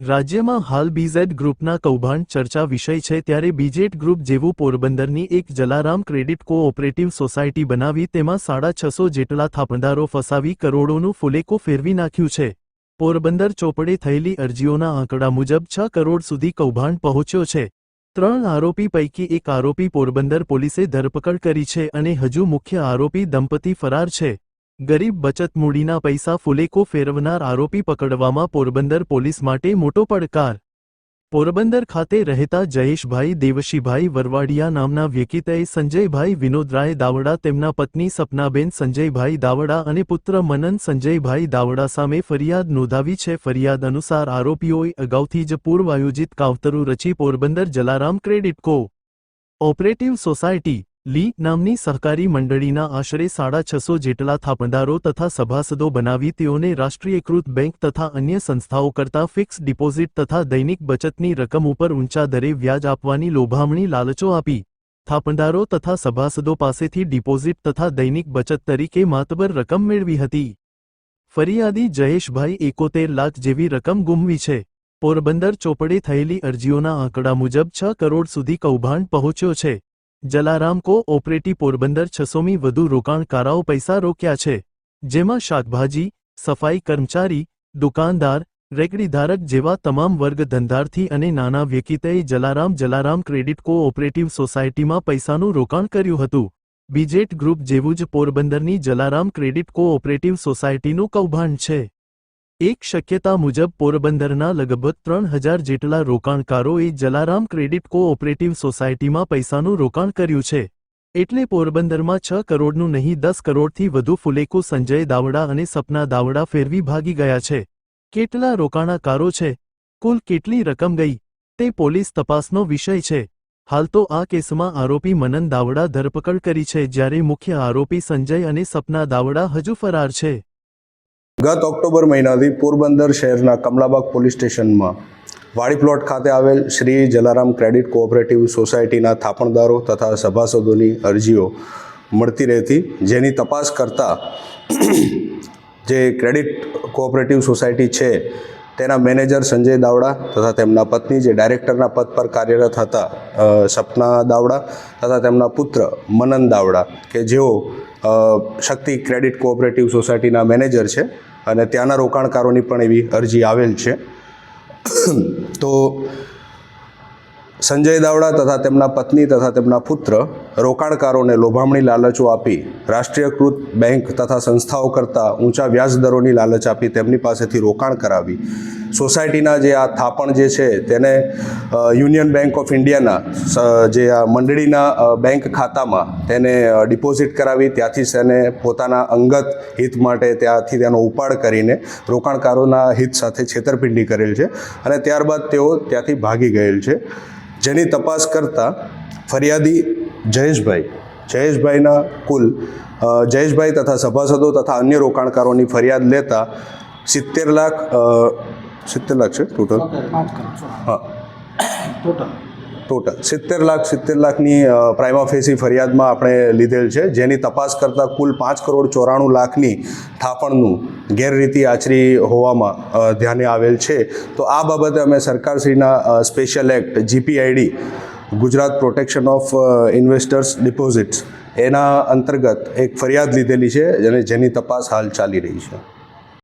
રાજ્યમાં હાલ બીઝેડ ગ્રુપના કૌભાંડ ચર્ચા વિષય છે ત્યારે બીજેટ ગ્રુપ જેવું પોરબંદરની એક જલારામ ક્રેડિટ કોઓપરેટિવ સોસાયટી બનાવી તેમાં સાડા છસો જેટલા થાપણદારો ફસાવી કરોડોનું ફુલેકો ફેરવી નાખ્યું છે. પોરબંદર ચોપડે થયેલી અરજીઓના આંકડા મુજબ છ કરોડ સુધી કૌભાંડ પહોંચ્યો છે. ત્રણ આરોપી પૈકી એક આરોપી પોરબંદર પોલીસે ધરપકડ કરી છે અને હજુ મુખ્ય આરોપી દંપતી ફરાર છે. ગરીબ બચત મૂડીના પૈસા ફુલેકો ફેરવનાર આરોપી પકડવામાં પોરબંદર પોલીસ માટે મોટો પડકાર. પોરબંદર ખાતે રહેતા જયેશભાઈ દેવશીભાઈ વરવાડિયા નામના વ્યક્તિએ સંજયભાઈ વિનોદરાય દાવડા, તેમના પત્ની સપનાબેન સંજયભાઈ દાવડા અને પુત્ર મનન સંજયભાઈ દાવડા સામે ફરિયાદ નોંધાવી છે. ફરિયાદ અનુસાર આરોપીઓએ અગાઉથી જ પૂર્વ આયોજિત કાવતરું રચી Porbandar Jalaram credit cooperative society લી નામની સહકારી મંડળીના આશરે સાડા છસો જેટલા થાપણદારો તથા સભાસદો બનાવી તેઓને રાષ્ટ્રીયકૃત બેંક તથા અન્ય સંસ્થાઓ કરતા ફિક્સ ડિપોઝિટ તથા દૈનિક બચતની રકમ ઉપર ઊંચા દરે વ્યાજ આપવાની લોભામણી લાલચો આપી. થાપણદારો તથા સભાસદો પાસેથી ડિપોઝિટ તથા દૈનિક બચત તરીકે માતબર રકમ મેળવી હતી. ફરિયાદી જયેશભાઈ એકોતેર લાખ જેવી રકમ ગુમવી છે. પોરબંદર ચોપડે થયેલી અરજીઓના આંકડા મુજબ છ કરોડ સુધી કૌભાંડ પહોંચ્યો છે. જલારામ કો ઓપરેટિવ પોરબંદર છસોમી વધુ રોકાણકારાઓ પૈસા રોક્યા છે, જેમાં શાકભાજી, સફાઈ કર્મચારી, દુકાનદાર, રેકડીધારક જેવા તમામ વર્ગ ધંધાર્થી અને નાના વ્યક્તિએ જલારામ જલારામ ક્રેડિટ કો ઓપરેટિવ સોસાયટીમાં પૈસાનું રોકાણ કર્યું હતું. બીજેટ ગ્રુપ જેવું જ પોરબંદરની જલારામ ક્રેડિટ કો ઓપરેટિવ સોસાયટીનું કૌભાંડ છે. એક શક્યતા મુજબ પોરબંદરના લગભગ ત્રણ હજાર જેટલા રોકાણકારોએ જલારામ ક્રેડિટ કોઓપરેટિવ સોસાયટીમાં પૈસાનું રોકાણ કર્યું છે. એટલે પોરબંદરમાં છ કરોડનું નહીં, દસ કરોડથી વધુ ફુલેકો સંજય દાવડા અને સપના દાવડા ફેરવી ભાગી ગયા છે. કેટલા રોકાણકારો છે? કુલ કેટલી રકમ ગઈ? તે પોલીસ તપાસનો વિષય છે. હાલ તો આ કેસમાં આરોપી મનન દાવડા ધરપકડ કરી છે, જ્યારે મુખ્ય આરોપી સંજય અને સપના દાવડા હજુ ફરાર છે. ગત ઓક્ટોબર મહિનાથી પોરબંદર શહેરના કમલાબાગ પોલીસ સ્ટેશનમાં વાડી પ્લોટ ખાતે આવેલ શ્રી જલારામ ક્રેડિટ કોઓપરેટિવ સોસાયટીના થાપણદારો તથા સભાસદોની અરજીઓ મળતી રહેતી, જેની તપાસ કરતા જે ક્રેડિટ કોઓપરેટિવ સોસાયટી છે, તેના મેનેજર સંજય દાવડા તથા તેમના પત્ની જે ડાયરેક્ટરના પદ પર કાર્યરત હતા સપના દાવડા તથા તેમના પુત્ર મનન દાવડા, કે જેઓ શક્તિ ક્રેડિટ કોઓપરેટિવ સોસાયટીના મેનેજર છે અને ત્યાંના રોકાણકારોની પણ એવી અરજી આવેલ છે. તો સંજય દાવડા તથા તેમના પત્ની તથા તેમના પુત્ર રોકાણકારોને લોભામણી લાલચો આપી રાષ્ટ્રીયકૃત બેંક તથા સંસ્થાઓ કરતાં ઊંચા વ્યાજ દરોની લાલચ આપી તેમની પાસેથી રોકાણ કરાવી. સોસાયટીના જે આ થાપણ જે છે તેને યુનિયન બેંક ઓફ ઇન્ડિયાના જે આ મંડળીના બેંક ખાતામાં તેને ડિપોઝિટ કરાવી, ત્યાંથી તેને પોતાના અંગત હિત માટે ત્યાંથી તેનો ઉપાડ કરીને રોકાણકારોના હિત સાથે છેતરપિંડી કરેલ છે અને ત્યારબાદ તેઓ ત્યાંથી ભાગી ગયેલ છે. જેની તપાસ કરતાં ફરિયાદી જયેશભાઈ, જયેશભાઈના કુલ જયેશભાઈ તથા સભાસદો તથા અન્ય રોકાણકારોની ફરિયાદ લેતા સિત્તેર લાખ સિત્તેર લાખ છે ટોટલ? હા. ટોટલ. ટોટલ સિત્તેર લાખ, સિત્તેર લાખની પ્રાઇમા ફેસી ફરિયાદમાં આપણે લીધેલ છે. જેની તપાસ કરતાં કુલ પાંચ કરોડ ચોરાણું લાખની થાપણનું ગેરરીતિ આચરી હોવામાં ધ્યાને આવેલ છે. તો આ બાબતે અમે સરકારશ્રીના special act GPID Gujarat protection of investors deposits એના અંતર્ગત એક ફરિયાદ લીધેલી છે અને જેની તપાસ હાલ ચાલી રહી છે.